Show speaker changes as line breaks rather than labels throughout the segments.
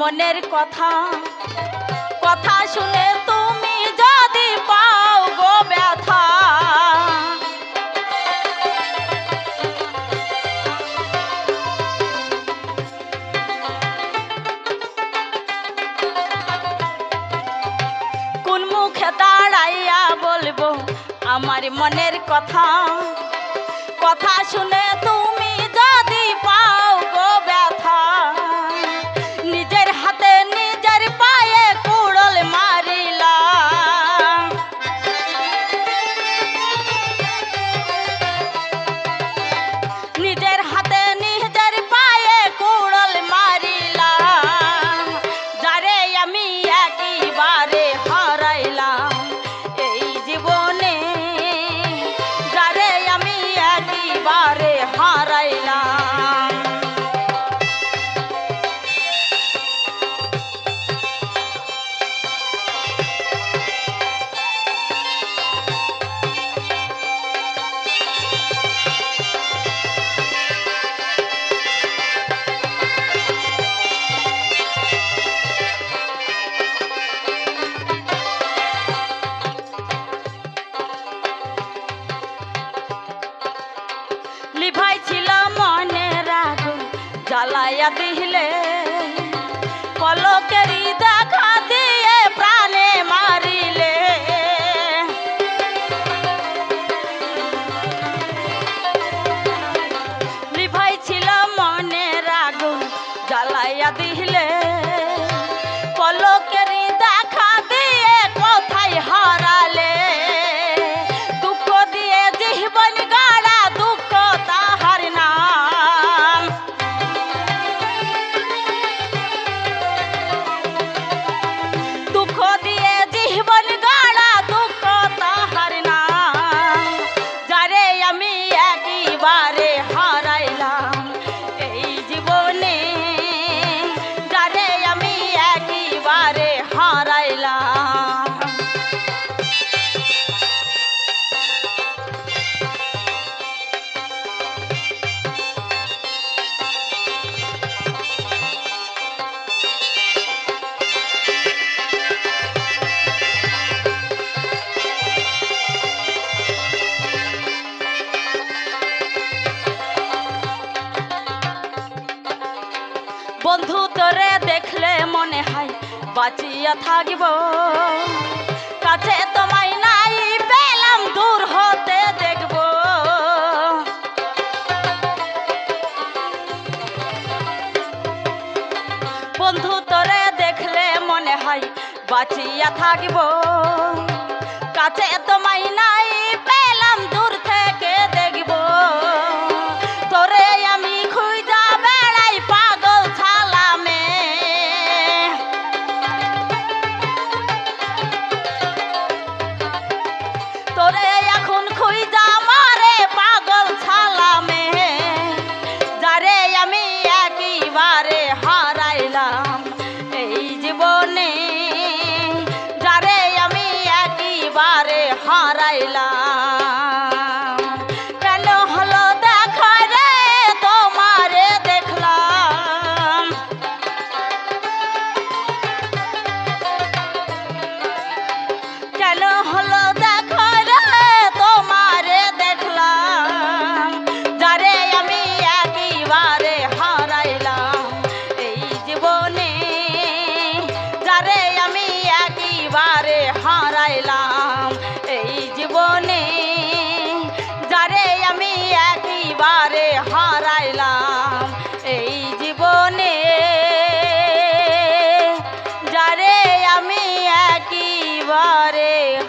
মনের কথা কথা শুনে তুমি যদি পাও গো ব্যথা। কোন মুখে দাঁড়াইয়া বলব আমার মনের কথা কথা শুনে জ্বালাইয়া দিলে কলকেরি দেখা বন্ধু, তোরে দেখলে মনে হয় বাঁচিয়া থাকিব। কাছে তোমায় নাই, পেলাম দূর হতে দেখব। বন্ধু, তোরে দেখলে মনে হয় বাঁচিয়া থাকব। কাছে তোমায় নাই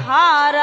हार